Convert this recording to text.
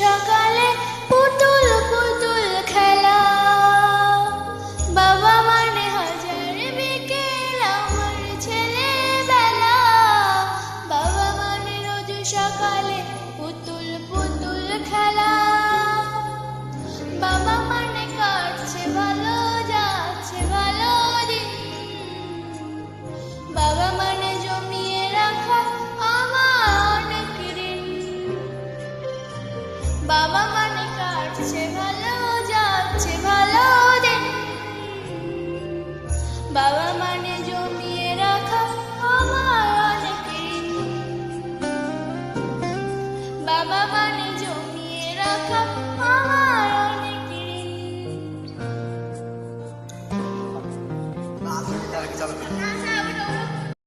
সকালে পুতুল বাবা মানে কাটছে ভালো, যাচ্ছে ভালো দিন বাবা মানে জমিয়ে রাখা আমার অনেক। বাবা মানে জমিয়ে রাখা